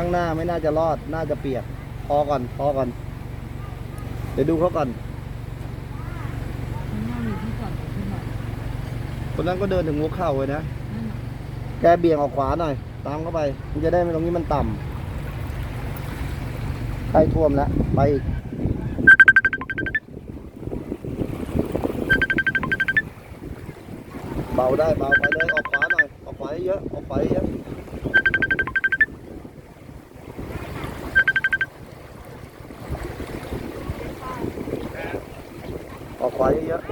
ข้างหน้าไม่น่าจะรอด น่าจะเปียก พอก่อน พอก่อน เดี๋ยวดูเขาก่อนข้างหน้ามีที่จอดรถที่หน่อยคนนั้นก็เดินถึงหัวเข่าเลยนะ นั่นน่ะแกเบี่ยงออกขวาหน่อย ตามเข้าไป มันจะได้ไม่ตรงนี้มันต่ำใกล้ท่วมแล้ว ไปอีกเบาได้เบาไปเลย ออกขวาหน่อย ออกขวาเยอะออกขวาเยอะออกข วาเยอะๆ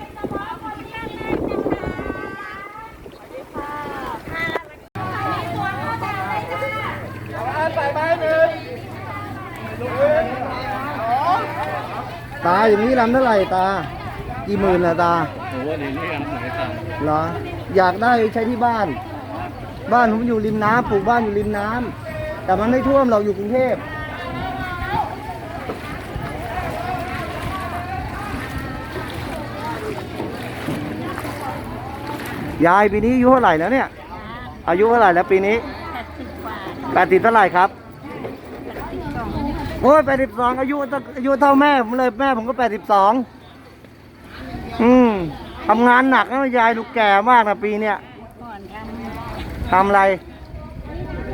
ตาอย่างนี้ลำเท่าไหร่ตา กี่หมื่นนะตาโอ้โหเดี๋ยวนี้ยังไหนต่างเหรอ อยากได้ใช้ที่บ้าน บ้านผมอยู่ริมน้ำปลูกบ้านอยู่ริมน้ำแต่มันไม่ท่วมเราอยู่กรุงเทพ ยายปีนี้อายุเท่าไหร่แล้วเนี่ย อายุเท่าไหร่แล้วปีนี้แปดสิบกว่าแปดสิบเท่าไหร่ครับสิบสองโอ้ยแปดสิบสองอายุตั้งอายุเท่าแม่ผมเลยแม่ผมก็แปดสิบสองอืมทำงานหนักนะยายดูแก่มากนะปีเนี้ยก่อนททำอะไร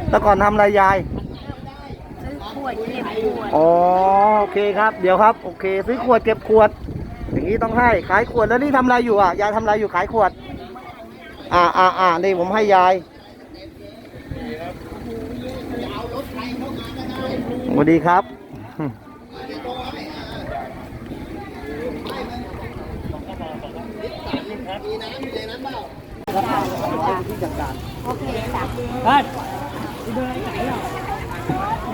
แต่ก่อนทำอะไรยายำซื้อขวดเก็บขวดอ๋อโอเคครับ เดี๋ยวครับ โอเค ซื้อขวดเก็บขวด อย่างนี้ต้องให้ขายขวดแล้วนี่ทำอะไรอยู่อะยายทำอะไรอยู่ขายขวด อ่าอ่าอ่านี่ผมให้ยายสวัสดีครับที่จัดการโอเคสามเฮ้ย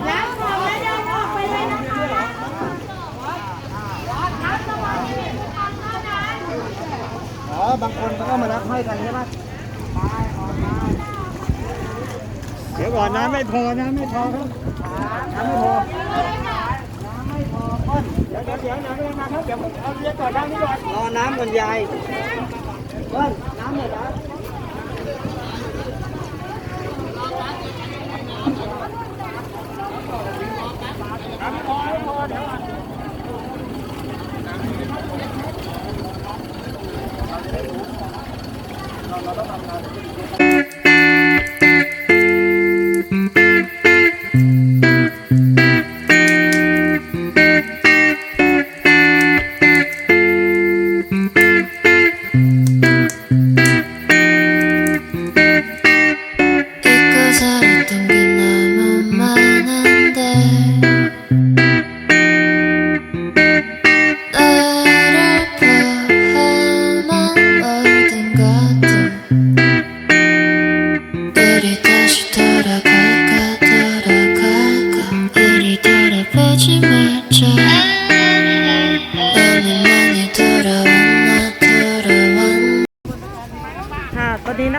แล้วพอแล้วเดินออกไปเลยนะคะอ๋อ บางคนเขาก็มารับให้กันใช่ไหม เดี๋ ยวก่อนน้ำไม่พอน้ำไม่พอครับน้ำไม่พอเดี๋ยวเดี๋ยวเดี๋ยวน้ำไม่มาครับเดี๋ยวผมเอาเรียกก่อนน้ำนี่ก่อนรอน้ำก่อนยายเบิ้ลน้ำหมดแล้ว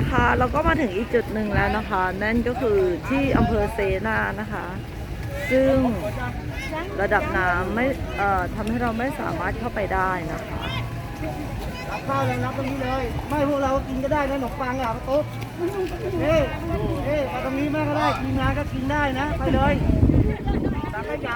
นะคะ เราก็มาถึงอีกจุดหนึ่งแล้วนะคะ นั่นก็คือที่อำเภอเซนานะคะ ซึ่งระดับน้ำไม่เอ่อทำให้เราไม่สามารถเข้าไปได้นะคะรับข้าวเลยรับตรงนี้เลย ไม่พวกเรากินก็ได้นะขนมปังอะโต๊ะเฮ้เฮ้ยมาตรงนี้แม่ก็ได้ทีมงานก็กินได้นะ ไปเลยต่ก็อย่า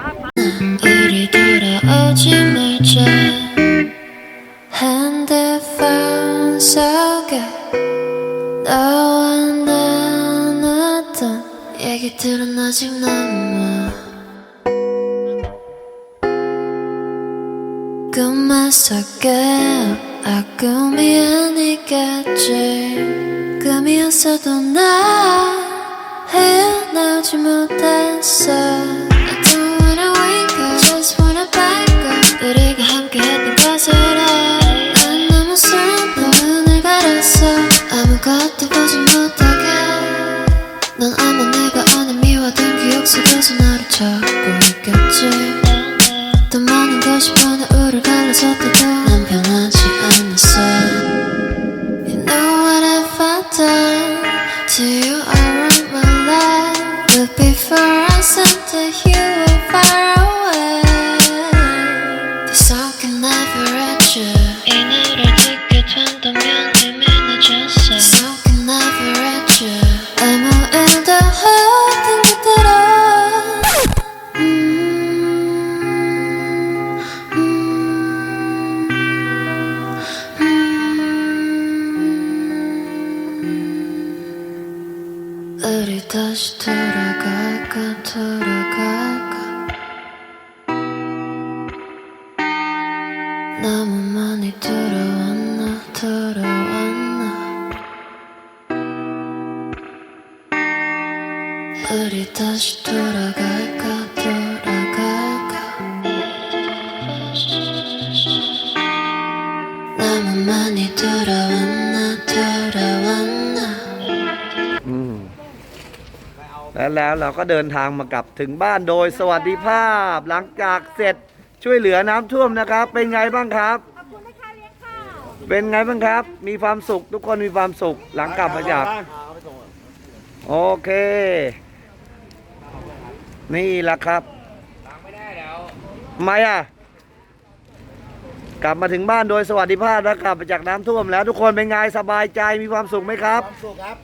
얘기들은 아직 남아. 꿈만 속에 아 꿈이 아니겠지. 꿈이었어도 나 헤어나오지 못했어 to 다시 돌아갈까 돌아갈까. 너무 많이 돌아왔나 돌아왔나. 우리 다시 돌아 แล้วแล้วเราก็เดินทางมากลับถึงบ้านโดยสวัสดิภาพ หลังจากเสร็จช่วยเหลือน้ำท่วมนะครับ เป็นไงบ้างครับเป็นไงบ้างครับ มีความสุขทุกคนมีความสุขหลังกลับมาจาก โอเค นี่แหละครับไม่ได้แล้วทำไมอะ กลับมาถึงบ้านโดยสวัสดิภาพแล้วกลับมาจากน้ำท่วมแล้วทุกคนเป็นไงสบายใจมีความสุขไหมครับ ความสุขครับ